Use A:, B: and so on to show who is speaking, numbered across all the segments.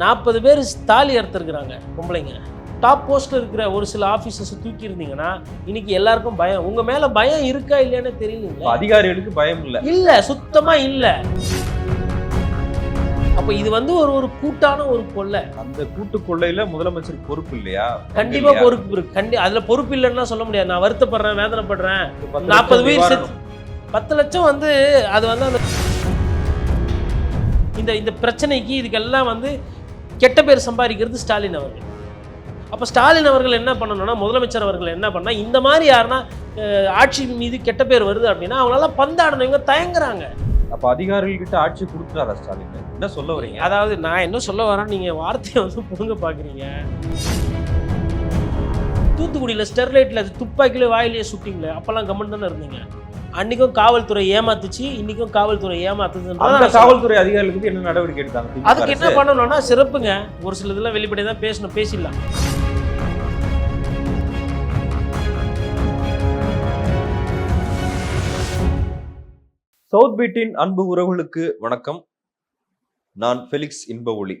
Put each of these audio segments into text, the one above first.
A: நாற்பது பேர் தாலி அறுத்துருக்குறாங்க பொம்பளைங்க. டாப் போஸ்ட்ல இருக்கிற ஒரு சில ஆஃபீஸர்ஸ் தூக்கி இருந்தீங்கன்னா இன்னைக்கு எல்லாருக்கும் பயம். உங்க மேல பயம் இருக்கா இல்லையான்னு தெரியல
B: அதிகாரிகளுக்கு பயம் இல்ல.
A: இல்ல சுத்தமா இல்ல. அப்ப இது வந்து ஒரு ஒரு கூட்டான ஒரு கொள்ளை.
B: அந்த கூட்டு கொள்ளையில முதலமைச்சர் பொறுப்பு இல்லையா?
A: கண்டிப்பா? பொறுப்பு இருக்கு. கண்டி அதுல பொறுப்பு இல்லைன்னா சொல்ல முடியாது. நான் வருத்தப்படுறேன் வேதனைப்படுறேன். நாற்பது பேர். செத்து பத்து லட்சம் வந்து அது வந்து அந்த இந்த இந்த பிரச்சனைக்கு இதுக்கெல்லாம் வந்து கெட்ட பேர் சம்பாதிக்கிறது ஸ்டாலின் அவர்கள். அப்போ ஸ்டாலின் அவர்கள் என்ன பண்ணணும்னா முதலமைச்சர் அவர்கள் என்ன பண்ணா இந்த மாதிரி யாருன்னா ஆட்சி மீது கெட்ட பேர் வருது அப்படின்னா அவங்களால பந்தாடனவங்க தயங்குறாங்க.
B: அப்ப அதிகாரிகள் கிட்ட ஆட்சி கொடுத்துட்டாரா ஸ்டாலின்? என்ன சொல்ல வரீங்க?
A: அதாவது நான் என்ன சொல்ல வரேன் நீங்க வார்த்தையை வந்து புடுங்க பாக்குறீங்க. தூத்துக்குடியில் ஸ்டெர்லைட்ல துப்பாக்கியில வாயிலேயே சுட்டிங்களே அப்பெல்லாம் கமெண்ட் தானே இருந்தீங்க. அன்னைக்கும் காவல்துறை ஏமாத்துச்சு இன்னைக்கும் காவல்துறை ஏமாத்துது
B: காவல்துறை அதிகாரிகளுக்கு என்ன நடவடிக்கை எடுத்தாங்க?
A: அதுக்கு என்ன? பண்ணணும்னா சிறப்புங்க. ஒரு சில இதெல்லாம் வெளிப்படையாக தான் பேசணும் பேசிடலாம்.
B: சவுத் பீட்டின் அன்பு உறவுகளுக்கு வணக்கம். நான் ஃபெலிக்ஸ் இன்ப ஒளி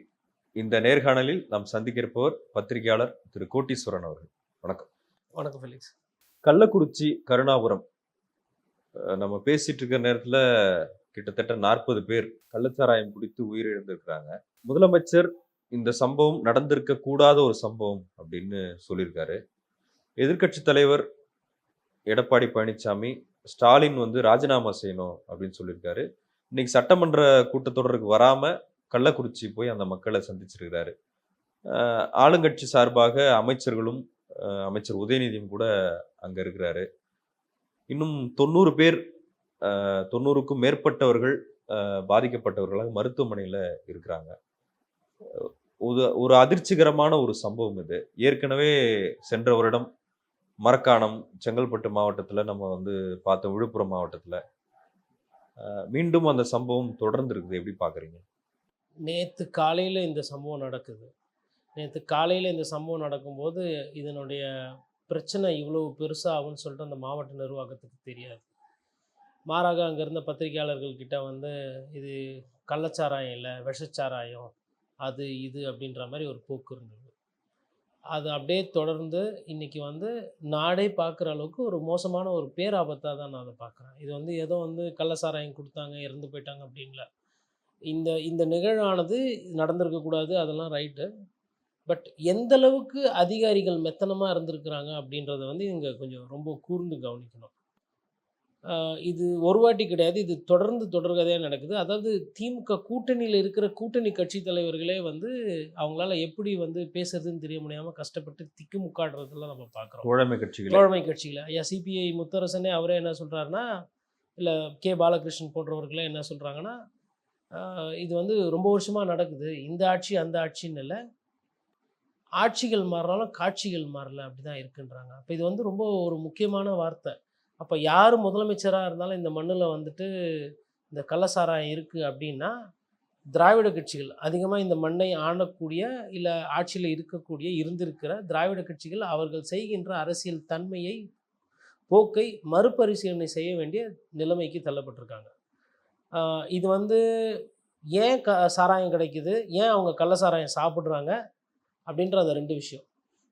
B: இந்த நேர்காணலில் நாம் சந்திக்க இருப்பவர் பத்திரிகையாளர் திரு. கோட்டீஸ்வரன் அவர்கள். வணக்கம்.
A: வணக்கம் ஃபெலிக்ஸ்.
B: கள்ளக்குறிச்சி கருணாபுரம். நம்ம பேசிட்டு இருக்கிற நேரத்துல கிட்டத்தட்ட நாற்பது பேர் கள்ளச்சாராயம் குடித்து உயிரிழந்திருக்கிறாங்க. முதலமைச்சர் இந்த சம்பவம் நடந்திருக்க கூடாத ஒரு சம்பவம் அப்படின்னு சொல்லியிருக்காரு. எதிர்க்கட்சி தலைவர் எடப்பாடி பழனிசாமி ஸ்டாலின் வந்து ராஜினாமா செய்யணும் அப்படின்னு சொல்லியிருக்காரு. இன்னைக்கு சட்டமன்ற கூட்டத்தொடருக்கு வராம கள்ளக்குறிச்சி போய் அந்த மக்களை சந்திச்சிருக்கிறாரு. ஆளுங்கட்சி சார்பாக அமைச்சர்களும் அமைச்சர் உதயநிதியும் கூட அங்க இருக்கிறாரு. இன்னும் தொண்ணூறு பேர் தொண்ணூறுக்கும் மேற்பட்டவர்கள் பாதிக்கப்பட்டவர்களாக மருத்துவமனையில் இருக்கிறாங்க. ஒரு ஒரு அதிர்ச்சிகரமான ஒரு சம்பவம் இது. ஏற்கனவே சென்ற வருடம் மரக்காணம் செங்கல்பட்டு மாவட்டத்தில் நம்ம வந்து பார்த்தோம் விழுப்புரம் மாவட்டத்தில். மீண்டும் அந்த சம்பவம் தொடர்ந்து இருக்குது எப்படி பார்க்குறீங்க?
A: நேற்று காலையில் இந்த சம்பவம் நடக்குது. நேற்று காலையில் இந்த சம்பவம் நடக்கும்போது இதனுடைய பிரச்சனை இவ்வளவு பெருசாகும்னு சொல்லிட்டு அந்த மாவட்ட நிர்வாகத்துக்கு தெரியாது. மாறாக அங்கே இருந்த பத்திரிகையாளர்கள்கிட்ட வந்து இது கள்ளச்சாராயம் இல்லை விஷச்சாராயம் அது இது அப்படின்ற மாதிரி ஒரு போக்கு இருந்தது. அது அப்படியே தொடர்ந்து இன்னைக்கு வந்து நாடே பார்க்குற அளவுக்கு ஒரு மோசமான ஒரு பேராபத்தாக தான் நான் அதை பார்க்குறேன் இது வந்து ஏதோ வந்து கள்ளச்சாராயம் கொடுத்தாங்க இறந்து போயிட்டாங்க அப்படின்ல. இந்த இந்த நிகழ்வானது நடந்திருக்கக்கூடாது அதெல்லாம் ரைட்டு. பட் எந்த அளவுக்கு அதிகாரிகள் மெத்தனமாக இருந்திருக்கிறாங்க அப்படின்றத வந்து இங்கே கொஞ்சம் ரொம்ப கூர்ந்து கவனிக்கணும். இது ஒரு வாட்டி கிடையாது. இது தொடர்ந்து தொடர்கதையாக நடக்குது. அதாவது திமுக கூட்டணியில் இருக்கிற கூட்டணி கட்சி தலைவர்களே வந்து அவங்களால எப்படி வந்து பேசுறதுன்னு தெரிய முடியாமல் கஷ்டப்பட்டு திக்குமுக்காடுறதெல்லாம் நம்ம பார்க்குறோம்.
B: தோழமை கட்சிகள்.
A: தோழமை கட்சியில் ஐயா சிபிஐ முத்தரசனே அவரே என்ன சொல்கிறாருன்னா இல்லை கே பாலகிருஷ்ணன் போன்றவர்களே என்ன சொல்கிறாங்கன்னா இது வந்து ரொம்ப வருஷமாக நடக்குது. இந்த ஆட்சி அந்த ஆட்சின்னு இல்லை. ஆட்சிகள் மாறினாலும் காட்சிகள் மாறல அப்படி தான் இருக்குன்றாங்க. அப்போ இது வந்து ரொம்ப ஒரு முக்கியமான வார்த்தை. அப்போ யார் முதலமைச்சராக இருந்தாலும் இந்த மண்ணில் வந்துட்டு இந்த கள்ளசாராயம் இருக்குது அப்படின்னா திராவிட கட்சிகள். அதிகமாக இந்த மண்ணை ஆளக்கூடிய இல்லை ஆட்சியில் இருக்கக்கூடிய இருந்திருக்கிற திராவிட கட்சிகள் அவர்கள் செய்கின்ற அரசியல் தன்மையை போக்கை மறுபரிசீலனை செய்ய வேண்டிய நிலைமைக்கு தள்ளப்பட்டிருக்காங்க. இது வந்து ஏன் க சாராயம் கிடைக்குது? ஏன் அவங்க கள்ள சாராயம் சாப்பிட்றாங்க? அப்படின்ற அந்த ரெண்டு விஷயம்.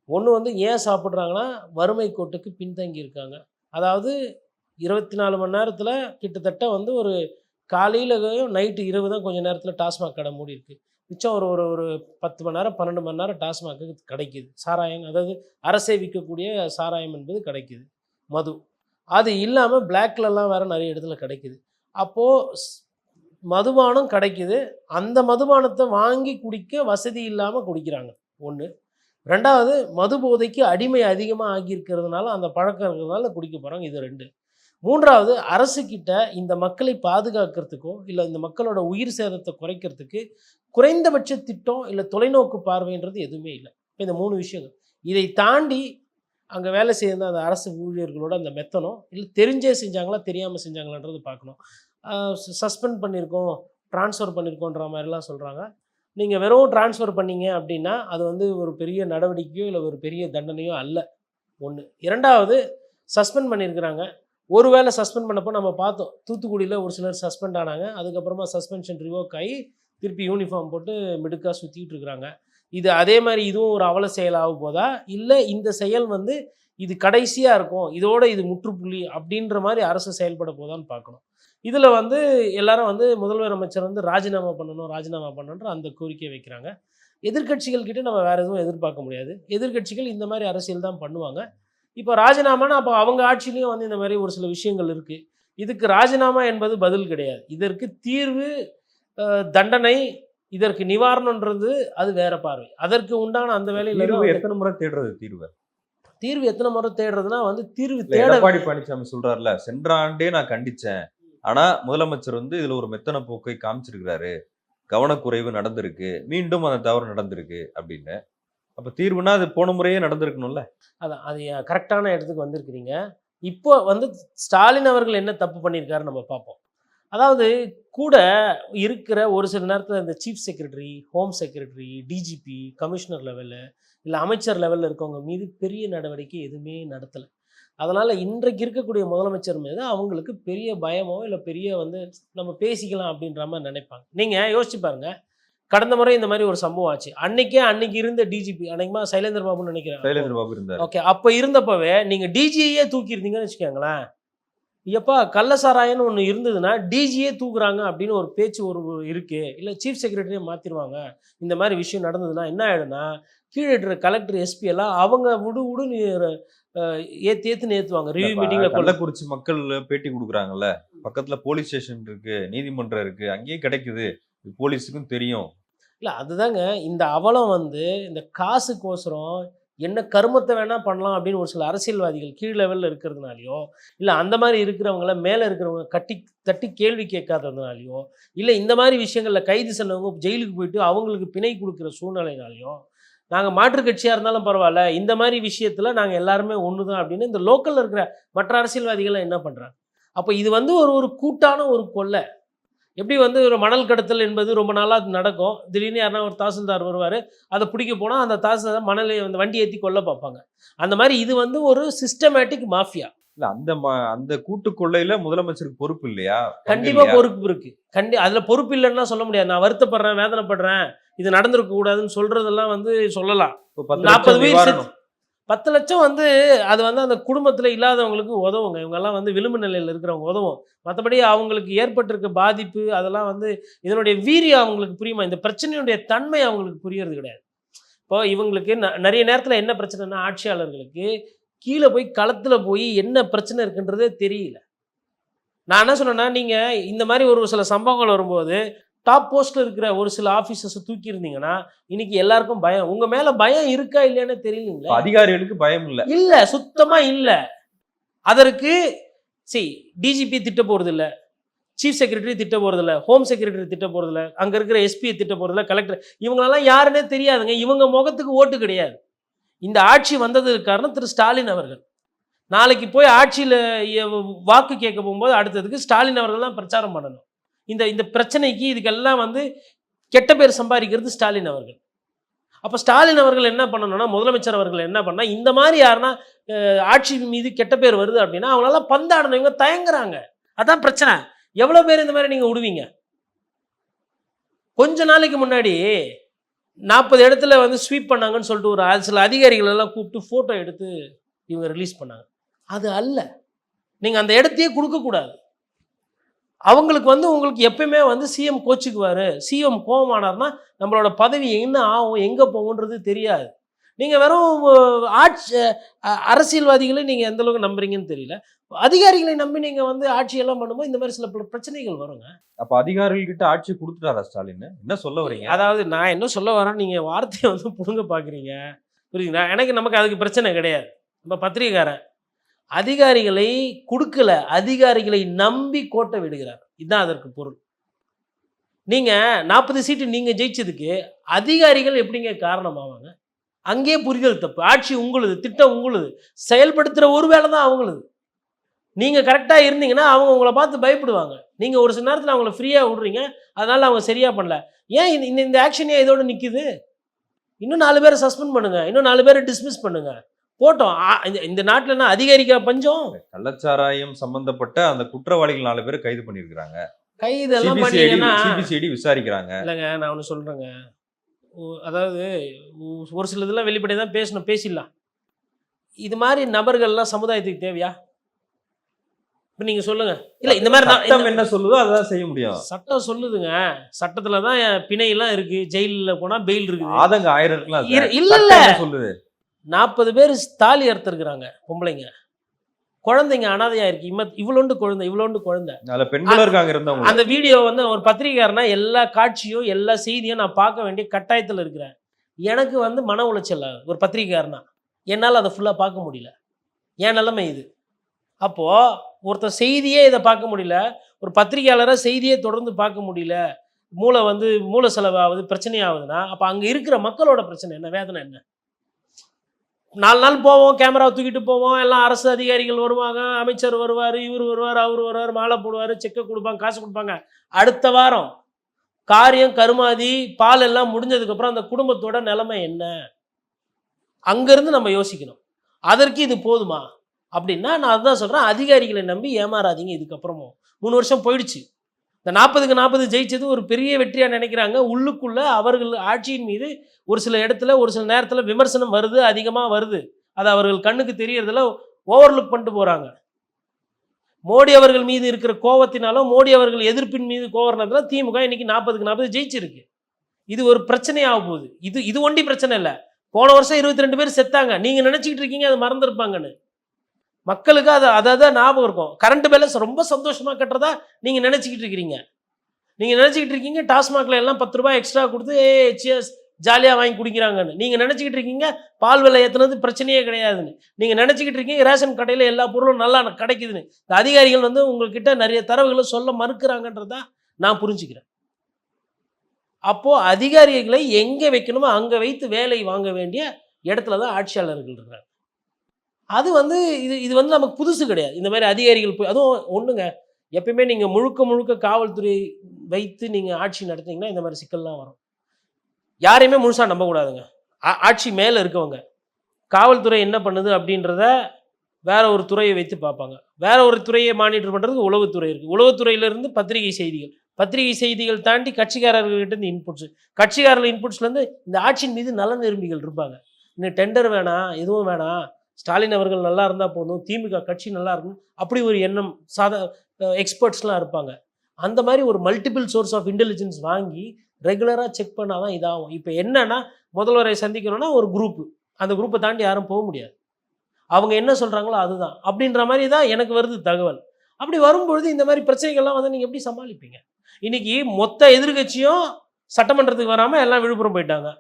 A: ஒன்று வந்து ஏன் சாப்பிட்றாங்கன்னா வறுமை கோட்டுக்கு பின்தங்கி இருக்காங்க. அதாவது இருபத்தி நாலு மணி நேரத்தில் கிட்டத்தட்ட வந்து ஒரு காலையிலையும் நைட்டு இரவு தான் கொஞ்சம் நேரத்தில் டாஸ்மாக் கடை மூடி இருக்கு. மிச்சம் ஒரு ஒரு ஒரு பத்து மணி நேரம் பன்னெண்டு மணி நேரம் டாஸ்மாக்கு கிடைக்குது. சாராயம் அதாவது அரசே விற்கக்கூடிய சாராயம் என்பது கிடைக்குது. மது. அது இல்லாமல் பிளாக்லலாம் வேறு நிறைய இடத்துல கிடைக்குது. அப்போது மதுபானம் கிடைக்குது. அந்த மதுபானத்தை வாங்கி குடிக்க வசதி இல்லாமல் குடிக்கிறாங்க. ஒன்று ரெண்டாவது மது போதைக்கு அடிமை அதிகமாக ஆகியிருக்கிறதுனால அந்த பழக்கம் இருக்கிறதுனால குடிக்க போகிறாங்க இது ரெண்டு. மூன்றாவது அரசுக்கிட்ட இந்த மக்களை பாதுகாக்கிறதுக்கோ இல்லை இந்த மக்களோட உயிர் சேதத்தை குறைக்கிறதுக்கு குறைந்தபட்ச திட்டம் இல்லை தொலைநோக்கு பார்வைன்றது எதுவுமே இல்லை. இப்போ இந்த மூணு விஷயங்கள். இதை தாண்டி அங்கே வேலை செய்ய அந்த அரசு ஊழியர்களோட அந்த மெத்தனம் இல்லை தெரிஞ்சே செஞ்சாங்களா தெரியாமல் செஞ்சாங்களான்றது பார்க்கணும். சஸ்பெண்ட் பண்ணியிருக்கோம் ட்ரான்ஸ்ஃபர் பண்ணியிருக்கோன்ற மாதிரிலாம் சொல்கிறாங்க நீங்கள் வெறும் ட்ரான்ஸ்ஃபர் பண்ணீங்க அப்படின்னா அது வந்து ஒரு பெரிய நடவடிக்கையோ இல்லை ஒரு பெரிய தண்டனையோ அல்ல. ஒன்று இரண்டாவது சஸ்பெண்ட் பண்ணியிருக்கிறாங்க ஒருவேளை சஸ்பெண்ட் பண்ணப்போ நம்ம பார்த்தோம் தூத்துக்குடியில் ஒரு சிலர் சஸ்பெண்ட் ஆனாங்க. அதுக்கப்புறமா சஸ்பென்ஷன் ரிவோக் ஆகி திருப்பி யூனிஃபார்ம் போட்டு மிடுக்காக சுற்றிட்டு இருக்கிறாங்க. இது அதே மாதிரி இதுவும் ஒரு அவல செயலாக போதா? இல்லை இந்த செயல் வந்து இது கடைசியாக இருக்கும் இதோட இது முற்றுப்புள்ளி அப்படின்ற மாதிரி அரசு செயல்பட போதான்னு பார்க்கணும். இதில் வந்து எல்லாரும் வந்து முதல்வர் அமைச்சர் வந்து ராஜினாமா பண்ணணும் ராஜினாமா பண்ணணுன்ற அந்த கோரிக்கை வைக்கிறாங்க. எதிர்க்கட்சிகள் கிட்ட நம்ம வேற எதுவும் எதிர்பார்க்க முடியாது. எதிர்க்கட்சிகள் இந்த மாதிரி அரசியல் தான் பண்ணுவாங்க. இப்போ ராஜினாமானா அப்போ அவங்க ஆட்சியிலையும் வந்து இந்த மாதிரி ஒரு சில விஷயங்கள் இருக்குது இதுக்கு ராஜினாமா என்பது பதில் கிடையாது. இதற்கு தீர்வு தண்டனை இதற்கு நிவாரணன்றது அது வேற பார்வை. அதற்கு உண்டான அந்த வேலையில
B: எத்தனை முறை தேடுறது தீர்வு?
A: தீர்வு எத்தனை முறை தேடுறதுன்னா வந்து தீர்வு தேட
B: எடப்பாடி பழனிசாமி சொல்றாருல சென்ற ஆண்டே நான் கண்டிச்சேன். ஆனால் முதலமைச்சர் வந்து இதில் ஒரு மெத்தன போக்கை காமிச்சிருக்கிறாரு. கவனக்குறைவு நடந்திருக்கு. மீண்டும் அந்த தவறு நடந்திருக்கு அப்படின்னு. அப்போ தீர்வுனா அது போன முறையே நடந்திருக்கணும்ல?
A: அதான் அது கரெக்டான இடத்துக்கு வந்திருக்கிறீங்க. இப்போ வந்து ஸ்டாலின் அவர்கள் என்ன தப்பு பண்ணியிருக்காரு நம்ம பார்ப்போம். அதாவது கூட இருக்கிற ஒரு சில நேரத்தில் இந்த chief secretary home secretary DGP commissioner லெவலில் இல்லை அமைச்சர் லெவலில் இருக்கவங்க மீது பெரிய நடவடிக்கை எதுவுமே நடத்தலை. அதனால் இன்றைக்கு இருக்கக்கூடிய முதலமைச்சர் மீது அவங்களுக்கு பெரிய பயமோ இல்லை பெரிய வந்து நம்ம பேசிக்கலாம் அப்படின்ற மாதிரி நினைப்பாங்க. நீங்கள் யோசிச்சு பாருங்க. கடந்த முறை இந்த மாதிரி ஒரு சம்பவம் ஆச்சு. அன்னைக்கே அன்னைக்கு இருந்த டிஜிபி அன்னைக்குமா சைலேந்திர பாபுன்னு நினைக்கிறேன்.
B: சைலேந்திர பாபு இருந்தாரு.
A: ஓகே அப்போ இருந்தப்பவே நீங்கள் டிஜியே தூக்கியிருந்தீங்கன்னு வச்சுக்கோங்களேன். எப்பா கள்ளசாராயன்னு ஒன்று இருந்ததுன்னா டிஜியே தூக்குறாங்க அப்படின்னு ஒரு பேச்சு ஒரு இருக்கு. இல்லை சீஃப் செக்ரட்டரியை மாற்றிடுவாங்க இந்த மாதிரி விஷயம் நடந்ததுன்னா என்ன ஆயிடும்னா கீழே இருக்கிற கலெக்டர் எஸ்பி எல்லாம் அவங்க விடு விடுன்னு ஏத்து ஏத்துன்னு ஏற்றுவாங்க ரிவ்யூ கொள்ள
B: கள்ளக்குறிச்சி மக்கள் பேட்டி கொடுக்குறாங்கல்ல. பக்கத்துல போலீஸ் ஸ்டேஷன் இருக்கு நீதிமன்றம் இருக்கு அங்கேயே கிடைக்குது. போலீஸுக்கும் தெரியும்.
A: இல்லை அதுதாங்க. இந்த அவலம் வந்து இந்த காசுக்கோசரம் என்ன கருமத்தை வேணால் பண்ணலாம் அப்படின்னு ஒரு சில அரசியல்வாதிகள் கீழ் லெவலில் இருக்கிறதுனாலையோ இல்லை அந்த மாதிரி இருக்கிறவங்கள மேலே இருக்கிறவங்க கட்டி தட்டி கேள்வி கேட்காததுனாலையோ இல்லை இந்த மாதிரி விஷயங்களில் கைது செல்லவங்க ஜெயிலுக்கு போயிட்டு அவங்களுக்கு பிணை கொடுக்குற சூழ்நிலைனாலையோ நாங்கள் மாற்றுக் கட்சியாக இருந்தாலும் பரவாயில்ல. இந்த மாதிரி விஷயத்தில் நாங்கள் எல்லாருமே ஒன்று தான் அப்படின்னு இந்த லோக்கலில் இருக்கிற மற்ற அரசியல்வாதிகள்லாம் என்ன பண்ணுறாங்க அப்போ இது வந்து ஒரு ஒரு கூட்டான ஒரு கொள்ளை. எப்படி வந்து ஒரு மணல் கடத்தல் என்பது ரொம்ப நாளாக நடக்கும். திடீர்னு யாருன்னா ஒரு தாசில்தார் வருவார் அதை பிடிக்க போனால் அந்த தாசில்தார் மணலை அந்த வண்டி ஏற்றி கொல்ல பார்ப்பாங்க. அந்த மாதிரி இது வந்து ஒரு சிஸ்டமேட்டிக் மாஃபியா
B: இல்ல அந்த அந்த கூட்டு கொள்ளையில முதலமைச்சருக்கு பொறுப்பு இல்லையா?
A: கண்டிப்பா? பொறுப்பு இருக்கு. கண்டி அதுல பொறுப்பு இல்லைன்னா சொல்ல முடியாது. நான் வருத்தப்படுறேன் வேதனைப்படுறேன். இது நடந்திருக்க கூடாதுன்னு சொல்றதெல்லாம் வந்து சொல்லலாம். நாற்பது உயிர் பத்து லட்சம் வந்து அது வந்து அந்த குடும்பத்துல இல்லாதவங்களுக்கு உதவுங்க. இவங்கெல்லாம் வந்து விளிம்பு நிலையில் இருக்கிறவங்க உதவும். மற்றபடி அவங்களுக்கு ஏற்பட்டிருக்க பாதிப்பு அதெல்லாம் வந்து இதனுடைய வீரியம் அவங்களுக்கு புரியுமா? இந்த பிரச்சனையுடைய தன்மை அவங்களுக்கு புரியறது கிடையாது. இப்போ இவங்களுக்கு நிறைய நேரத்தில் என்ன பிரச்சனைனா ஆட்சியாளர்களுக்கு கீழே போய் களத்தில் போய் என்ன பிரச்சனை இருக்குன்றதே தெரியல. நான் என்ன சொன்னேன்னா நீங்கள் இந்த மாதிரி ஒரு சில சம்பவங்கள் வரும்போது டாப் போஸ்ட்ல இருக்கிற ஒரு சில ஆஃபீஸர்ஸை தூக்கி இருந்தீங்கன்னா இன்னைக்கு எல்லாருக்கும் பயம். உங்க மேல பயம் இருக்கா இல்லையானே தெரியலீங்களா?
B: அதிகாரிகளுக்கு பயம் இல்ல.
A: இல்ல சுத்தமா இல்ல. அதற்கு சி டிஜிபி திட்ட போறது இல்ல. சீஃப் செக்ரட்டரி திட்ட போறது இல்ல. ஹோம் செக்ரட்டரி திட்ட போறது இல்ல. அங்க இருக்கிற எஸ்பி திட்ட போறது இல்ல. கலெக்டர் இவங்களெல்லாம் யாருன்னே தெரியாதுங்க. இவங்க முகத்துக்கு ஓட்டு கிடையாது. இந்த ஆட்சி வந்ததுக்கு காரணம் திரு ஸ்டாலின் அவர்கள். நாளைக்கு போய் ஆட்சியில் வாக்கு கேட்க போகும்போது அடுத்ததுக்கு ஸ்டாலின் அவர்கள் தான் பிரச்சாரம் பண்ணணும். இந்த இந்த பிரச்சனைக்கு இதுக்கெல்லாம் வந்து கெட்ட பேர் சம்பாதிக்கிறது ஸ்டாலின் அவர்கள். அப்போ ஸ்டாலின் அவர்கள் என்ன பண்ணணும்னா முதலமைச்சர் அவர்கள் என்ன பண்ணால் இந்த மாதிரி யாருன்னா ஆட்சி மீது கெட்ட பேர் வருது அப்படின்னா அவங்களால பந்தாடணும் இவங்க தயங்குறாங்க. அதான் பிரச்சனை. எவ்வளோ பேர் இந்த மாதிரி நீங்கள் விடுவீங்க கொஞ்ச நாளைக்கு முன்னாடி நாற்பது இடத்துல வந்து ஸ்வீப் பண்ணாங்கன்னு சொல்லிட்டு ஒரு சில அதிகாரிகள் எல்லாம் கூப்பிட்டு ஃபோட்டோ எடுத்து இவங்க ரிலீஸ் பண்ணாங்க. அது அல்ல. நீங்கள் அந்த இடத்தையே கொடுக்கக்கூடாது அவங்களுக்கு வந்து உங்களுக்கு எப்பயுமே வந்து சிஎம் கோச்சுக்குவார். சிஎம் கோவமானார்னா நம்மளோட பதவி என்ன ஆகும் எங்கே போகுன்றது தெரியாது. நீங்கள் வெறும் ஆட்சி அரசியல்வாதிகளை நீங்கள் எந்த அளவுக்கு நம்புறீங்கன்னு தெரியல. அதிகாரிகளை நம்பி நீங்கள் வந்து ஆட்சியெல்லாம் பண்ணும்போது இந்த மாதிரி சில பிரச்சனைகள் வருங்க.
B: அப்ப அதிகாரிகள் கிட்ட ஆட்சி கொடுத்துட்டாரா ஸ்டாலின்? என்ன சொல்ல வரீங்க?
A: அதாவது நான் என்ன சொல்ல வரேன் நீங்கள் வார்த்தையை வந்து புடுங்க பார்க்குறீங்க புரியுதுங்களா? எனக்கு நமக்கு அதுக்கு பிரச்சனை கிடையாது. நம்ம பத்திரிகைக்காரன். அதிகாரிகளை கொடுக்கல. அதிகாரிகளை நம்பி கோட்டை விடுகிறார். இதுதான் அதற்கு பொருள். நீங்கள் நாற்பது சீட்டு நீங்கள் ஜெயிச்சதுக்கு அதிகாரிகள் எப்படிங்க காரணமாவாங்க? அங்கேயே புரிதல் தப்பு. ஆட்சி உங்களுது திட்டம் உங்களுது. செயல்படுத்துகிற ஒரு வேலை தான் அவங்களுது. நீங்கள் கரெக்டாக இருந்தீங்கன்னா அவங்க உங்களை பார்த்து பயப்படுவாங்க. நீங்கள் ஒரு சில நேரத்தில் அவங்கள ஃப்ரீயாக விடுறீங்க. அதனால அவங்க சரியாக பண்ணல. ஏன் இந்த- இந்த இந்த ஆக்ஷன் ஏன் இதோட நிற்குது இன்னும் நாலு பேரை சஸ்பெண்ட் பண்ணுங்க. இன்னும் நாலு பேரை டிஸ்மிஸ் பண்ணுங்க. போட்டோம். இந்த நாட்டில் என்ன அதிகாரிக்கா பஞ்சம்?
B: கள்ளச்சாராயம் சம்பந்தப்பட்ட அந்த குற்றவாளிகள் நாலு பேரை கைது பண்ணியிருக்கிறாங்க.
A: கைதெல்லாம் பண்ணீங்கன்னா
B: விசாரிக்கிறாங்க.
A: இல்லைங்க நான் ஒன்று சொல்கிறேங்க அதாவது ஒரு சில இதெல்லாம் வெளிப்படையாக தான் பேசணும் பேசிடலாம். இது மாதிரி நபர்கள்லாம் சமுதாயத்துக்கு தேவையா? இப்போ நீங்கள் சொல்லுங்க. இல்லை இந்த மாதிரி
B: சட்டம் என்ன சொல்லுதோ அதான் செய்ய முடியும்.
A: சட்டம் சொல்லுதுங்க. சட்டத்தில் தான் பிணையெல்லாம் இருக்கு. ஜெயிலில் போனால் பெயில் இருக்குது.
B: ஆதங்க ஆயிரம்.
A: இல்ல, இல்ல.
B: சொல்லுது?
A: நாற்பது பேர் தாலி அறுத்துருக்குறாங்க பொம்பளைங்க. குழந்தைங்க அனாதையா இருக்கு. இம்ம இவ்வளோண்டு குழந்தை இவ்வளோண்டு குழந்தை.
B: அதுல பெண்களும் இருக்காங்க இருந்தவங்க
A: அந்த வீடியோ வந்து ஒரு பத்திரிகையாரனா எல்லா காட்சியும் எல்லா செய்தியும் நான் பார்க்க வேண்டிய கட்டாயத்தில் இருக்கிறேன். எனக்கு வந்து மன உளைச்சல் ஒரு பத்திரிகையாரனா என்னால் அதை ஃபுல்லாக பார்க்க முடியல. என் நிலைமை இது. அப்போது ஒருத்தர் செய்தியே இதை பார்க்க முடியல. ஒரு பத்திரிகையாளராக செய்தியே தொடர்ந்து பார்க்க முடியல. மூளை வந்து மூளை செலவாகுது பிரச்சனை ஆகுதுன்னா அப்போ அங்கே இருக்கிற மக்களோட பிரச்சனை என்ன வேதனை என்ன? நாலு நாள் போவோம் கேமராவை தூக்கிட்டு போவோம். எல்லாம் அரசு அதிகாரிகள் வருவாங்க அமைச்சர் வருவார் இவர் வருவார் அவர் வருவார் மாலை போடுவார் செக்கை கொடுப்பாங்க காசு கொடுப்பாங்க. அடுத்த வாரம் காரியம் கருமாதி பால் எல்லாம் முடிஞ்சதுக்கப்புறம் அந்த குடும்பத்தோட நிலைமை என்ன? அங்கேருந்து நம்ம யோசிக்கணும். அதற்கு இது போதுமா? அப்படின்னா நான் அதுதான் சொல்கிறேன் அதிகாரிகளை நம்பி ஏமாறாதீங்க இதுக்கப்புறமும். மூணு வருஷம் போயிடுச்சு. இந்த நாற்பதுக்கு நாற்பது ஜெயிச்சது ஒரு பெரிய வெற்றியாக நினைக்கிறாங்க. உள்ளுக்குள்ளே அவர்கள் ஆட்சியின் மீது ஒரு சில இடத்துல ஒரு சில நேரத்தில் விமர்சனம் வருது அதிகமாக வருது. அது அவர்கள் கண்ணுக்கு தெரியறதில் ஓவர்லுக் பண்ணிட்டு போகிறாங்க மோடி அவர்கள் மீது இருக்கிற கோவத்தினாலும் மோடி அவர்கள் எதிர்ப்பின் மீது கோவறதுனால திமுக இன்னைக்கு நாற்பதுக்கு நாற்பது ஜெயிச்சிருக்கு. இது ஒரு பிரச்சனையாக போகுது. இது இது ஒண்டி பிரச்சனை இல்லை. போன வருஷம் இருபத்தி ரெண்டு பேர் செத்தாங்க. நீங்கள் நினச்சிக்கிட்டு இருக்கீங்க அது மறந்துருப்பாங்கன்னு. மக்களுக்கு அது அதாவது ஞாபகம் இருக்கும். கரண்ட் பேலன்ஸ் ரொம்ப சந்தோஷமா கட்டுறதா நீங்க நினைச்சுக்கிட்டு இருக்கிறீங்க. நீங்க நினைச்சுக்கிட்டு இருக்கீங்க டாஸ்மாக்ல எல்லாம் பத்து ரூபாய் எக்ஸ்ட்ரா கொடுத்து ஏ சியர்ஸ் ஜாலியாக வாங்கி குடிக்கிறாங்கன்னு. நீங்கள் நினச்சிக்கிட்டு இருக்கீங்க பால் விலை ஏற்றுனது பிரச்சனையே கிடையாதுன்னு. நீங்கள் நினச்சிக்கிட்டு இருக்கீங்க ரேஷன் கடையில் எல்லா பொருளும் நல்லா கிடைக்குதுன்னு. இந்த அதிகாரிகள் வந்து உங்ககிட்ட நிறைய தரவுகளை சொல்ல மறுக்கிறாங்கன்றதா நான் புரிஞ்சுக்கிறேன். அப்போது அதிகாரிகளை எங்கே வைக்கணுமோ அங்கே வைத்து வேலை வாங்க வேண்டிய இடத்துல தான் ஆட்சியாளர்கள் இருக்காங்க. அது வந்து இது இது வந்து நமக்கு புதுசு கிடையாது. இந்த மாதிரி அதிகாரிகள் போய் அதுவும் ஒன்றுங்க எப்பயுமே நீங்கள் முழுக்க முழுக்க காவல்துறை வைத்து நீங்கள் ஆட்சி நடத்திங்கன்னா இந்த மாதிரி சிக்கல்லாம் வரும். யாரையுமே முழுசாக நம்பக்கூடாதுங்க. ஆட்சி மேலே இருக்கவங்க. காவல்துறை என்ன பண்ணுது அப்படின்றத வேற ஒரு துறையை வைத்து பார்ப்பாங்க. வேற ஒரு துறையை மானிட்டர் பண்ணுறது உளவுத்துறை இருக்குது உளவுத்துறையிலேருந்து பத்திரிகை செய்திகள். பத்திரிகை செய்திகள் தாண்டி கட்சிக்காரர்கள்கிட்ட இருந்து இன்புட்ஸ் கட்சிக்காரர்கள் இன்புட்ஸ்லேருந்து இந்த ஆட்சியின் மீது நலன் விரும்பிகள் இருப்பாங்க. இன்னும் டெண்டர் வேணாம் எதுவும் வேணாம். ஸ்டாலின் அவர்கள் நல்லா இருந்தால் போதும் திமுக கட்சி நல்லா இருக்கணும் அப்படி ஒரு எண்ணம் சாதா எக்ஸ்பர்ட்ஸ்லாம் இருப்பாங்க. அந்த மாதிரி ஒரு மல்டிபிள் சோர்ஸ் ஆஃப் இன்டெலிஜென்ஸ் வாங்கி ரெகுலராக செக் பண்ணால் தான் இதாகும். இப்போ என்னன்னா முதல்வரை சந்திக்கணும்னா ஒரு குரூப்பு அந்த குரூப்பை தாண்டி யாரும் போக முடியாது. அவங்க என்ன சொல்கிறாங்களோ அதுதான். அப்படின்ற மாதிரி தான் எனக்கு வருது தகவல். அப்படி வரும்பொழுது இந்த மாதிரி பிரச்சனைகள்லாம் வந்து நீங்கள் எப்படி சமாளிப்பீங்க? இன்னைக்கு மொத்த எதிர்க்கட்சியும் சட்டமன்றத்துக்கு வராமல் எல்லாம் விழுப்புரம் போயிட்டாங்க.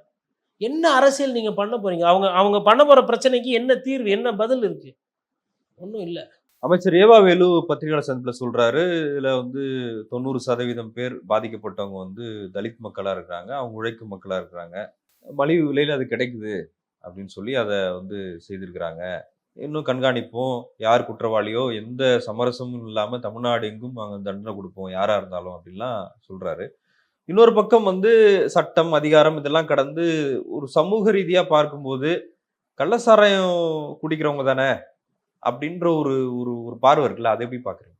A: என்ன அரசியல் நீங்கள் பண்ண போறீங்க? அவங்க அவங்க பண்ண போகிற பிரச்சனைக்கு என்ன தீர்வு என்ன பதில் இருக்கு? ஒன்றும் இல்லை.
B: அமைச்சர் ஏவா வேலு பத்திரிகையாளர் சந்திப்பில் சொல்றாரு இதில் வந்து தொண்ணூறு சதவீதம் பேர் பாதிக்கப்பட்டவங்க வந்து தலித் மக்களாக இருக்கிறாங்க அவங்க உழைக்கும் மக்களாக இருக்கிறாங்க. மலிவு விலையில் அது கிடைக்குது அப்படின்னு சொல்லி அதை வந்து செய்திருக்கிறாங்க. இன்னும் கண்காணிப்போம் யார் குற்றவாளியோ எந்த சமரசமும் இல்லாமல் தமிழ்நாடு எங்கும் அங்கே தண்டனை கொடுப்போம் யாராக இருந்தாலும் அப்படின்லாம் சொல்கிறாரு இன்னொரு பக்கம் வந்து சட்டம் அதிகாரம் இதெல்லாம் கடந்து ஒரு சமூக ரீதியா பார்க்கும்போது கள்ளசாராயம் குடிக்கிறவங்க தானே அப்படின்ற ஒரு ஒரு ஒரு பார்வை இருக்குல்ல அதை எப்படி பாக்குறீங்க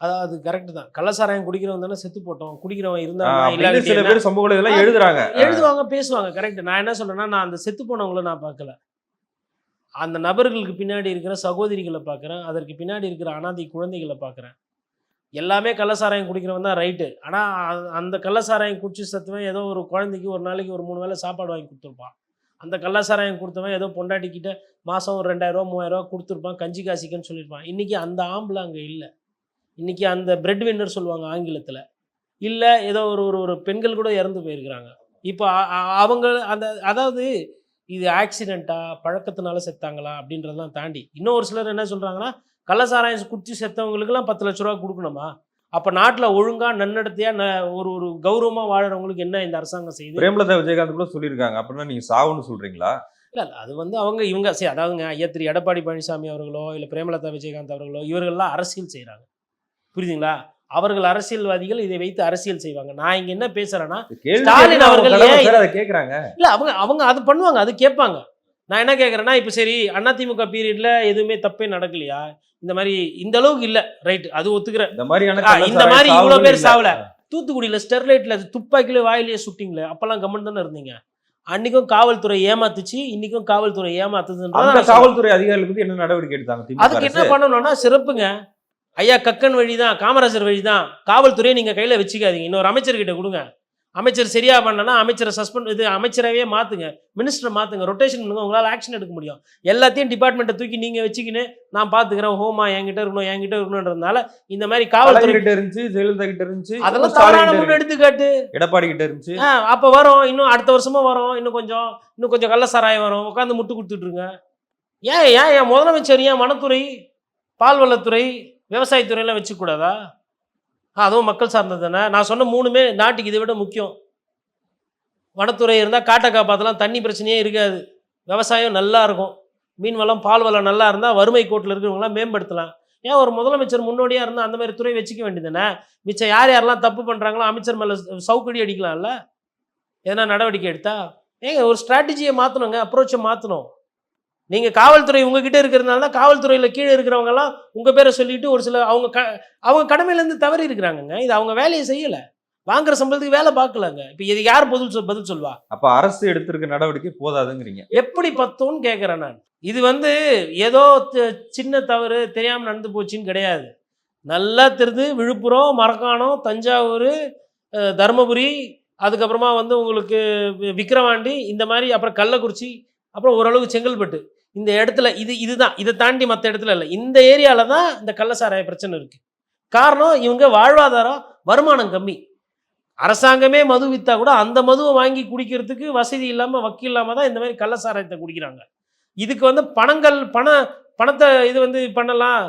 A: அதாவது கரெக்ட் தான். கள்ளசாராயம் குடிக்கிறவன் தானே செத்து போட்டோம். குடிக்கிறவன்
B: ஆஹ்
A: இருந்தா
B: அப்படின்னு சில பேர் சமூக இதெல்லாம் எழுதுறாங்க.
A: எழுதுவாங்க பேசுவாங்க கரெக்ட் நான் என்ன சொல்றேன்னா நான் அந்த செத்து போனவங்கள நான் பார்க்கல. அந்த நபர்களுக்கு பின்னாடி இருக்கிற சகோதரிகளை பார்க்குறேன். அதற்கு பின்னாடி இருக்கிற அனாதை குழந்தைகளை பார்க்குறேன். எல்லாமே கள்ளசாராயம் குடிக்கிறவன் தான் ரைட்டு ஆனால் அந்த கள்ளசாராயம் குடிச்சு சத்துவன் ஏதோ ஒரு குழந்தைக்கு ஒரு நாளைக்கு ஒரு மூணு வேளை சாப்பாடு வாங்கி கொடுத்துருப்பான். அந்த கள்ளசாராயம் கொடுத்தவன் ஏதோ பொண்டாட்டிக்கிட்ட மாதம் ஒரு ரெண்டாயிரரூவா மூவாயிரரூவா கொடுத்துருப்பான் கஞ்சி காசிக்கன்னு சொல்லியிருப்பான். இன்றைக்கி அந்த ஆம்பளை அங்கே இல்லை. இன்றைக்கி அந்த பிரெட் வின்னர் சொல்லுவாங்க ஆங்கிலத்தில். இல்லை ஏதோ ஒரு ஒரு ஒரு பெண்கள் கூட இறந்து போயிருக்கிறாங்க. இப்போ அவங்க அந்த அதாவது இது ஆக்சிடெண்ட்டா பழக்கத்தினால செத்தாங்களா அப்படின்றதெல்லாம் தாண்டி. இன்னும் ஒரு சிலர் என்ன சொல்கிறாங்கன்னா கள்ளசாராயம் குடிச்சு செத்தவங்களுக்குலாம் பத்து லட்ச ரூபா கொடுக்கணுமா? அப்போ நாட்டில் ஒழுங்காக நன்னடத்தையாக ந ஒரு ஒரு கௌரவமாக வாழறவங்களுக்கு என்ன இந்த அரசாங்கம் செய்யுது?
B: பிரேமலதா விஜயகாந்த் கூட சொல்லியிருக்காங்க. அப்படின்னா நீங்க சாவுன்னு சொல்றீங்களா?
A: இல்லை அது வந்து அவங்க இவங்க சரி அதாவதுங்க ஐயா திரு எடப்பாடி பழனிசாமி அவர்களோ இல்லை பிரேமலதா விஜயகாந்த் அவர்களோ இவர்கள்லாம் அரசியல் செய்கிறாங்க புரியுதுங்களா? அவர்கள் அரசியல்வாதிகள் இதை வைத்து அரசியல் செய்வாங்க. நான் இங்கே என்ன பேசுகிறேன்னா
B: கேள்வி
A: ஸ்டாலின் அவர்கள்
B: கேக்குறாங்க.
A: இல்லை அவங்க அவங்க அது பண்ணுவாங்க அது கேட்பாங்க. நான் என்ன கேட்குறேன்னா இப்போ சரி அதிமுக பீரியடில் எதுவுமே தப்பே நடக்கலையா? இந்த மாதிரி இந்த அளவுக்கு இல்லை. ரைட் அது ஒத்துக்கிறேன்.
B: இந்த மாதிரியான
A: ஆ, இந்த மாதிரி இவ்வளோ பேர். சாவல. தூத்துக்குடியில ஸ்டெர்லைட்ல துப்பாக்கில வாயிலேயே சுட்டிங்களே அப்பெல்லாம் கம்மன் தானே இருந்தீங்க? அன்னைக்கும் காவல்துறை ஏமாத்துச்சு இன்னைக்கும் காவல்துறை
B: அந்த
A: ஏமாத்துதுன்ற
B: காவல்துறை அதிகாரிகள் பத்தி என்ன நடவடிக்கை எடுத்தாங்க
A: அதுக்கு என்ன? பண்ணணும்னா சிறப்புங்க. ஐயா கக்கன் வழி தான் காமராஜர் வழி தான் காவல்துறையை நீங்க கையில வச்சுக்காதீங்க. இன்னொரு அமைச்சர்கிட்ட கொடுங்க. அமைச்சர் சரியா பண்ணனா அமைச்சரை சஸ்பெண்ட் இது அமைச்சரவே மாத்துங்க. மினிஸ்டரை மாத்துங்க. ரொட்டேஷன் பண்ணுங்க. உங்களால ஆக்ஷன் எடுக்க முடியும். எல்லாத்தையும் டிபார்ட்மெண்ட்டை தூக்கி நீங்க வச்சுக்கின்னு நான் பாத்துக்கிறேன். ஹோமா என்கிட்ட இருக்கணும் என்கிட்ட இருக்கணும்ன்றதுனால இந்த மாதிரி காவல்துறை
B: கிட்ட இருந்துச்சு ஜெயலலிதா கிட்ட இருந்துச்சு
A: அதெல்லாம் தவறான முன் எடுத்துக்காட்டு.
B: எடப்பாடி கிட்ட இருந்துச்சு.
A: அப்ப வரும். இன்னும் அடுத்த வருஷமா வரும். இன்னும் கொஞ்சம் இன்னும் கொஞ்சம் கள்ள சாராயம் வரும். உட்காந்து முட்டு கொடுத்துட்டு இருங்க. ஏன் ஏன் என் முதலமைச்சர் ஏன் வனத்துறை பால்வளத்துறை விவசாயத்துறையெல்லாம் வச்சுக்கூடாதா? அதுவும் மக்கள் சார்ந்தது தானே நான் சொன்ன மூணுமே நாட்டுக்கு இதை விட முக்கியம். வனத்துறை இருந்தால் காட்டை காப்பாற்றலாம் தண்ணி பிரச்சனையே இருக்காது. விவசாயம் நல்லா இருக்கும். மீன் வளம் பால் வளம் நல்லா இருந்தால் வறுமை கோட்டில் இருக்கிறவங்களாம் மேம்படுத்தலாம். ஏன் ஒரு முதலமைச்சர் முன்னோடியாக இருந்தால் அந்த மாதிரி துறை வச்சுக்க வேண்டியதுதானே? மிச்சம் யார் யாரெல்லாம் தப்பு பண்ணுறாங்களோ அமைச்சர் மேலே சவுக்கடி அடிக்கலாம்ல? எதனா நடவடிக்கை எடுத்தா? ஏங்க ஒரு ஸ்ட்ராட்டஜியை மாற்றணுங்க அப்ரோச்சை மாற்றணும் நீங்கள் காவல்துறை உங்ககிட்ட இருக்கிறதுனால தான் காவல்துறையில் கீழே இருக்கிறவங்கலாம் உங்கள் பேரை சொல்லிட்டு ஒரு சில அவங்க க அவங்க கடமையிலேருந்து தவறி இருக்கிறாங்க இது அவங்க வேலையை செய்யலை. வாங்குற சம்பளத்துக்கு வேலை பார்க்கலங்க. இப்போ இது யார் பதில் சொல் பதில் சொல்வா?
B: அப்ப அரசு எடுத்திருக்க நடவடிக்கை போதாதுங்கிறீங்க.
A: எப்படி பத்தும்னு கேட்குறேன் நான். இது வந்து ஏதோ சின்ன தவறு தெரியாமல் நடந்து போச்சுன்னு கிடையாது. நல்லா தெரிது விழுப்புரம் மரக்காணம் தஞ்சாவூர் தருமபுரி அதுக்கப்புறமா வந்து உங்களுக்கு விக்கிரவாண்டி இந்த மாதிரி அப்புறம் கள்ளக்குறிச்சி அப்புறம் ஓரளவுக்கு செங்கல்பட்டு. இந்த இடத்துல இது இதுதான். இதை தாண்டி மற்ற இடத்துல இல்லை. இந்த ஏரியாவில் தான் இந்த கள்ளசாராய பிரச்சனை இருக்குது காரணம் இவங்க வாழ்வாதாரம் வருமானம் கம்மி. அரசாங்கமே மது விற்றா கூட அந்த மதுவை வாங்கி குடிக்கிறதுக்கு வசதி இல்லாமல் வக்கீல் இல்லாமல் தான் இந்த மாதிரி கள்ளசாராயத்தை குடிக்கிறாங்க. இதுக்கு வந்து பணங்கள் பண பணத்தை இது வந்து பண்ணலாம்.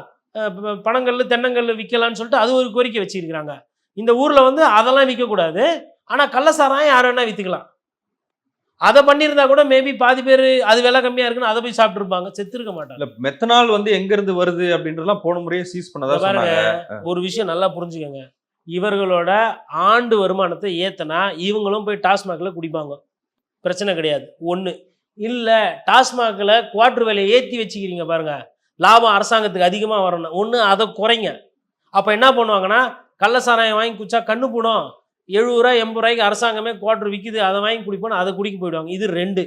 A: பணங்கள் தென்னங்கல் விற்கலான்னு சொல்லிட்டு அது ஒரு கோரிக்கை வச்சிருக்கிறாங்க. இந்த ஊரில் வந்து அதெல்லாம் விற்கக்கூடாது ஆனால் கள்ளசாராயம் யார் வேணால் விற்றுக்கலாம் அதை பண்ணியிருந்தா கூட மேபி பாதி பேர் அது விலை கம்மியாக இருக்குன்னு அதை போய் சாப்பிட்ருப்பாங்க செத்துருக்க மாட்டாங்க.
B: இல்ல மெத்தனால் வந்து எங்க இருந்து வருது அப்படின்றதெல்லாம் போன முறையே சீஸ் பண்ணதா
A: பாருங்க ஒரு விஷயம் நல்லா புரிஞ்சுக்கோங்க. இவர்களோட ஆண்டு வருமானத்தை ஏத்தனா இவங்களும் போய் டாஸ்மாக்ல குடிப்பாங்க. பிரச்சனை கிடையாது. ஒன்று இல்லை டாஸ்மாகில் குவார்டர் விலையை ஏற்றி வச்சுக்கிறீங்க பாருங்க. லாபம் அரசாங்கத்துக்கு அதிகமாக வரணும். ஒன்று அதை குறைங்க. அப்போ என்ன பண்ணுவாங்கன்னா கள்ள சாராயம் வாங்கி குடிச்சா கண்ணு போடும் எழுபது ரூபா எண்பது ரூபாய்க்கு அரசாங்கமே குவார்டர் விற்கிது அதை வாங்கி குடிப்போம் அதை குடிக்க போயிடுவாங்க. இது ரெண்டு.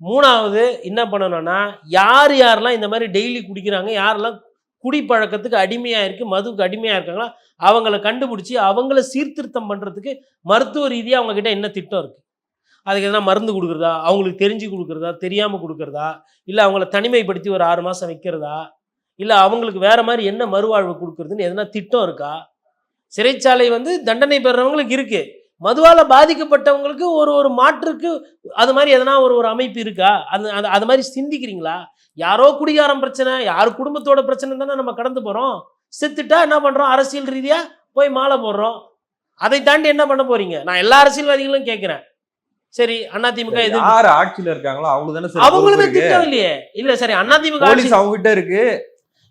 A: மூணாவது என்ன பண்ணணும்னா யார் யாரெல்லாம் இந்த மாதிரி டெய்லி குடிக்கிறாங்க யாரெல்லாம் குடிப்பழக்கத்துக்கு அடிமையாக இருக்குது மதுவுக்கு அடிமையாக இருக்காங்களோ அவங்கள கண்டுபிடிச்சி அவங்கள சீர்திருத்தம் பண்ணுறதுக்கு மருத்துவ ரீதியாக அவங்கக்கிட்ட என்ன திட்டம் இருக்குது அதுக்கு எதனா மருந்து கொடுக்குறதா? அவங்களுக்கு தெரிஞ்சு கொடுக்குறதா? தெரியாமல் கொடுக்குறதா? இல்லை அவங்கள தனிமைப்படுத்தி ஒரு ஆறு மாதம் வைக்கிறதா? இல்லை அவங்களுக்கு வேறு மாதிரி என்ன மறுவாழ்வு கொடுக்குறதுன்னு எதனா திட்டம் இருக்கா? சிறைச்சாலை வந்து தண்டனை பெறுறவங்களுக்கு இருக்கு. மதுவால் பாதிக்கப்பட்டவங்களுக்கு ஒரு ஒரு மாற்றுக்கு அது மாதிரி எதனா ஒரு ஒரு அமைப்பு இருக்கா? அது அது அது மாதிரி சிந்திக்கிறீங்களா? யாரோ குடிகாரம் பிரச்சனை யார் குடும்பத்தோட பிரச்சனை தானே நம்ம கடந்து போகிறோம் செத்துட்டா என்ன பண்ணுறோம் அரசியல் ரீதியாக போய் மாலை போடுறோம். அதை தாண்டி என்ன பண்ண போறீங்க? நான் எல்லா அரசியல்வாதிகளும் கேட்குறேன் சரி அதிமுக இது
B: யார் ஆட்சியில இருக்காங்களோ அவங்க தானே
A: அவங்களுமே. திட்டம் இல்லையே இல்ல சரி அதிமுக
B: அவங்க கிட்ட இருக்கு.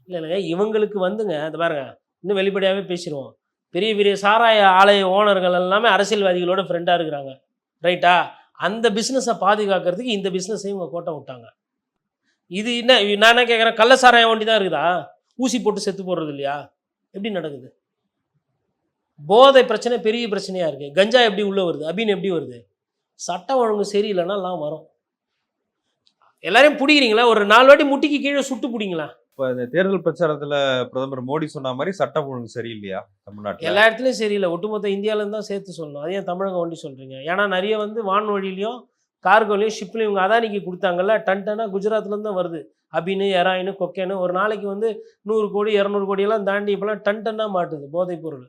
A: இல்லைங்க இவங்களுக்கு வந்துங்க அது பாருங்க. இன்னும் வெளிப்படையாகவே பேசிடுவோம். பெரிய பெரிய சாராய ஆலய ஓனர்கள் எல்லாமே அரசியல்வாதிகளோட ஃப்ரெண்டாக இருக்கிறாங்க. ரைட்டா அந்த பிஸ்னஸை பாதுகாக்கிறதுக்கு இந்த பிஸ்னஸையும் இவங்க கோட்டை விட்டாங்க. இது என்ன நான் என்ன கேட்குறேன் கள்ள சாராயம் வண்டி தான் இருக்குதா? ஊசி போட்டு செத்து போடுறது இல்லையா? எப்படி நடக்குது? போதை பிரச்சனை பெரிய பிரச்சனையாக இருக்குது கஞ்சா எப்படி உள்ளே வருது? அபின் எப்படி வருது? சட்டம் ஒழுங்கு சரியில்லைன்னா எல்லாம் வரும். எல்லாரையும் பிடிக்கிறீங்களா? ஒரு நாலு வாட்டி முட்டிக்கு கீழே சுட்டு பிடிங்களா?
B: இப்போ இந்த தேர்தல் பிரச்சாரத்தில் பிரதமர் மோடி சொன்ன மாதிரி சட்டம் ஒழுங்கு சரியில்லையா தமிழ்நாட்டில்?
A: எல்லா இடத்துலையும் சரியில்லை. ஒட்டுமொத்த இந்தியாவிலேருந்து தான் சேர்த்து சொல்லணும். அதே தமிழகம் ஒண்டி சொல்கிறீங்க ஏன்னா நிறைய வந்து வான்வழியிலையும் கார்கோலையும் ஷிப்லையும் இவங்க அதானிக்கு கொடுத்தாங்கல்ல. டன் டன்னா குஜராத்லேருந்து தான் வருது. அபின்னு எராயின்னு கொக்கேன்னு ஒரு நாளைக்கு வந்து நூறு கோடி இரநூறு கோடியெல்லாம் தாண்டி இப்போலாம் டன் டன்னாக மாட்டுது போதைப் பொருள்.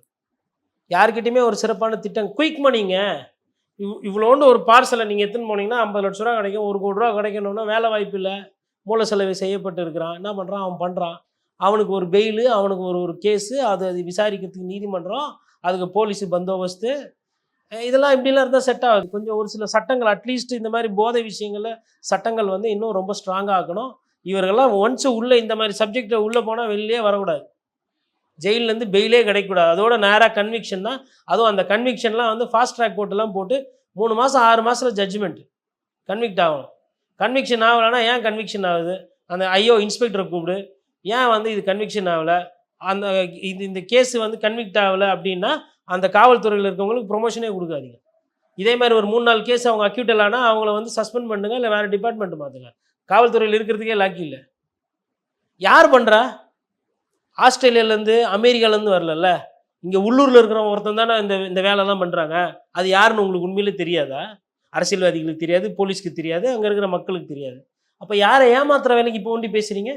A: யார்கிட்டையுமே ஒரு சிறப்பான திட்டம். குயிக் மணிங்க இவ் இவ்வளோண்டு ஒரு பார்சலை நீங்கள் எடுத்துன்னு போனீங்கன்னா ஐம்பது லட்ச ரூபா கிடைக்கும். ஒரு கோடி ரூபா கிடைக்கணும்னா வேலை வாய்ப்பு இல்லை. மூல செலவு செய்யப்பட்டு இருக்கிறான் என்ன பண்ணுறான் அவன் பண்ணுறான் அவனுக்கு ஒரு பெயிலு அவனுக்கு ஒரு ஒரு கேஸு அது அது விசாரிக்கிறதுக்கு நீதிமன்றம் அதுக்கு போலீஸு பந்தோபஸ்து. இதெல்லாம் இப்படிலாம் இருந்தால் செட் ஆகுது. கொஞ்சம் ஒரு சில சட்டங்கள் அட்லீஸ்ட் இந்த மாதிரி போதை விஷயங்களில் சட்டங்கள் வந்து இன்னும் ரொம்ப ஸ்ட்ராங்காக ஆக்கணும் இவர்கள்லாம் ஒன்ஸ் உள்ளே இந்த மாதிரி சப்ஜெக்டை உள்ளே போனால் வெளிலே வரக்கூடாது. ஜெயிலேருந்து பெயிலே கிடைக்கக்கூடாது. அதோட நேராக கன்விக்ஷன் தான். அதுவும் அந்த கன்விக்ஷன்லாம் வந்து ஃபாஸ்ட் ட்ராக் கோர்ட்டெல்லாம் போட்டு மூணு மாதம் ஆறு மாதத்தில் ஜட்ஜ்மெண்ட் கன்விக்ட் ஆகணும். கன்விக்ஷன் ஆகலைன்னா ஏன் கன்விக்ஷன் ஆகுது? அந்த ஐயோ இன்ஸ்பெக்டரை கூப்பிடு. ஏன் வந்து இது கன்விக்ஷன் ஆகலை? அந்த இது இந்த கேஸ் வந்து கன்விக்ட் ஆகலை அப்படின்னா அந்த காவல்துறையில் இருக்கவங்களுக்கு ப்ரொமோஷனே கொடுக்காதீங்க. இதே மாதிரி ஒரு மூணு நாலு கேஸ் அவங்க அக்யூட்டல் ஆனால் அவங்கள வந்து சஸ்பெண்ட் பண்ணுங்க இல்லை வேறு டிபார்ட்மெண்ட் மாற்றுங்க காவல்துறையில் இருக்கிறதுக்கே லாக்கி இல்லை. யார் பண்ணுறா ஆஸ்திரேலியாலேருந்து அமெரிக்காலேருந்து வரலல்ல? இங்கே உள்ளூரில் இருக்கிறவங்க ஒருத்தன் தானே இந்த இந்த வேலைலாம் பண்ணுறாங்க அது யாருன்னு உங்களுக்கு உண்மையிலே தெரியாதா? அரசியல்வாதிகளுக்கு தெரியாது போலீஸ்க்கு தெரியாது அங்கே இருக்கிற மக்களுக்கு தெரியாது. அப்போ யாரை ஏமாத்துற வேலைக்கு இப்போ ஒண்டி பேசுகிறீங்க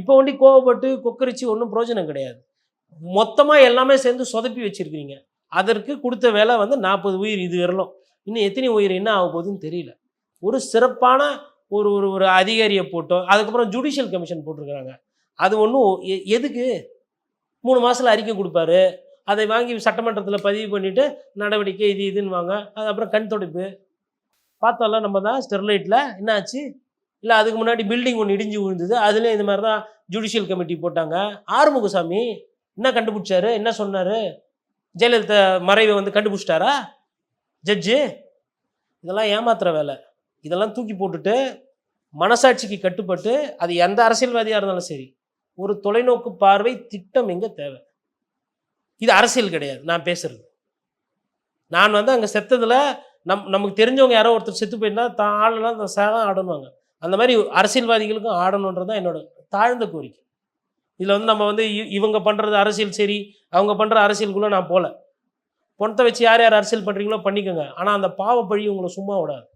A: இப்போ ஒண்டி கோவப்பட்டு கொக்கரிச்சு ஒன்றும் பிரயோஜனம் கிடையாது. மொத்தமாக எல்லாமே சேர்ந்து சொதப்பி வச்சுருக்கிறீங்க. அதற்கு கொடுத்த வேலை வந்து நாற்பது உயிர் இது வரலாம். இன்னும் எத்தனை உயிர் என்ன ஆக போகுதுன்னு தெரியல. ஒரு சிறப்பான ஒரு ஒரு ஒரு அதிகாரியை போட்டோ அதுக்கப்புறம் ஜுடிஷியல் கமிஷன் போட்டிருக்கிறாங்க. அது ஒன்றும் எதுக்கு? மூணு மாதத்தில் அறிக்கை கொடுப்பாரு. அதை வாங்கி சட்டமன்றத்தில் பதிவு பண்ணிவிட்டு நடவடிக்கை இது இதுன்னு வாங்க அது அப்புறம் கண் துடைப்பு. பார்த்தோம்ல நம்ம தான் ஸ்டெர்லைட்டில் என்ன ஆச்சு இல்லை அதுக்கு முன்னாடி பில்டிங் ஒன்று இடிஞ்சு விழுந்தது. அதுலேயும் இந்த மாதிரி தான் ஜுடிஷியல் கமிட்டி போட்டாங்க. ஆறுமுகசாமி என்ன கண்டுபிடிச்சாரு? என்ன சொன்னார்? ஜெயலலிதா மறைவை வந்து கண்டுபிடிச்சிட்டாரா? ஜட்ஜு இதெல்லாம் ஏமாத்துற வேலை. இதெல்லாம் தூக்கி போட்டுட்டு மனசாட்சிக்கு கட்டுப்பட்டு அது எந்த அரசியல்வாதியாக இருந்தாலும் சரி ஒரு தொலைநோக்கு பார்வை திட்டம் எங்கே தேவை? இது அரசியல் கிடையாது. நான் பேசுறது. நான் வந்து அங்கே செத்ததில் நம் நமக்கு தெரிஞ்சவங்க யாரோ ஒருத்தர் செத்து போயிருந்தா தான் ஆடலாம் தான் சேதம் ஆடணுவாங்க. அந்த மாதிரி அரசியல்வாதிகளுக்கும் ஆடணுன்றது தான் என்னோட தாழ்ந்த கோரிக்கை. இதில் வந்து நம்ம வந்து இவங்க பண்ணுறது அரசியல் சரி அவங்க பண்ணுற அரசியலுக்குள்ளே நான் போகல பணத்தை வச்சு யார் யார் அரசியல் பண்ணுறீங்களோ பண்ணிக்கோங்க. ஆனால் அந்த பாவ பழி உங்களை சும்மா விடாது.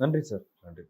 B: நன்றி சார். நன்றி.